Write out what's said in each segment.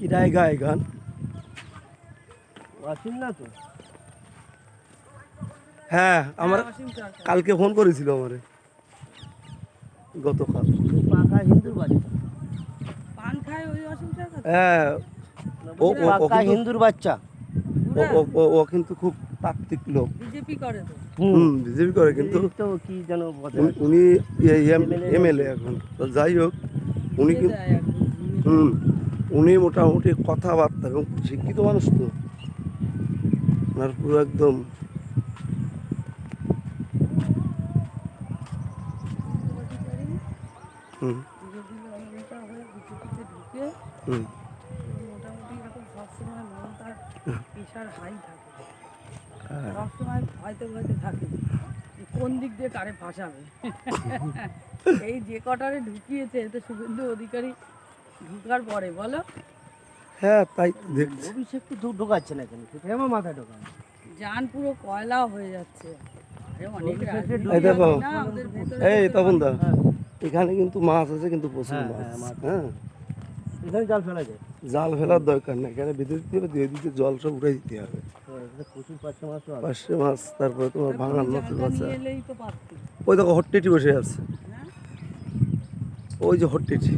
ইরাই গায়ে গান? অসীম না তো। হ্যাঁ আমার কালকে ফোন করেছিল আমারে। গতকাল। পাকা হিন্দুর বাচ্চা। পান খায় ওই অসীম হ্যাঁ ও পাকা কিন্তু- হিন্দুর বাচ্চা। ও ও- ও- ও কিন্তু খুব তাত্ত্বিক লোক। বিজেপি করে তো। হুম বিজেপি করে কিন্তু তো কি যেন উনি এমএলএ এখন। তো যাই হোক উনি কিন্তু হুম। উনি মোটামুটি কথাবার্তা, এবং শিক্ষিত মানুষ তো। ওনার পুরো একদম ভয়তে ভয়তে থাকে কোন দিক দিয়ে এই যে কটারে ঢুকিয়েছে এতে শুভেন্দু অধিকারী ঢুকার পরে বলো? হ্যাঁ তাই তো দেখছি। অভিষেক তো ঢোকাচ্ছে না কেন সেটাই আমার মাথায় ঢোকায় না। যান পুরো কয়লা হয়ে যাচ্ছে। এই দেখো। এই তপন দা হ্যাঁ। এখানে কিন্তু মাছ আছে কিন্তু প্রচুর হ্যাঁ, হ্যাঁ, মাছ মাছ। হ্যাঁ। এখানে জাল ফেলা যায়? জাল ফেলার দরকার নেই এখানে দিতে হবে দিয়ে দিতে জল সব উঠে দিতে হবে। হ্যাঁ, মাছ পাঁচশো মাছ তারপরে তোমার ভাঙার মাছের পারতি। ওই দেখো হট্টিটি বসে আছে। হ্যাঁ? ওই যে হট্টিটি।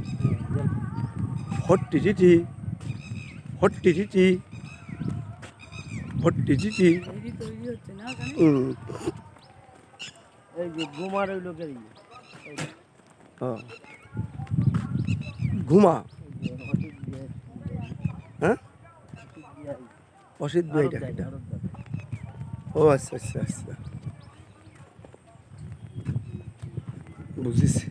গোমার ওই লোকের ইয়ে এই যে, হ্যাঁ। ঘুমা। হ্যাঁ? অসিত ভাইটা দেয়, ও আচ্ছা আচ্ছা আচ্ছা। বুঝেছি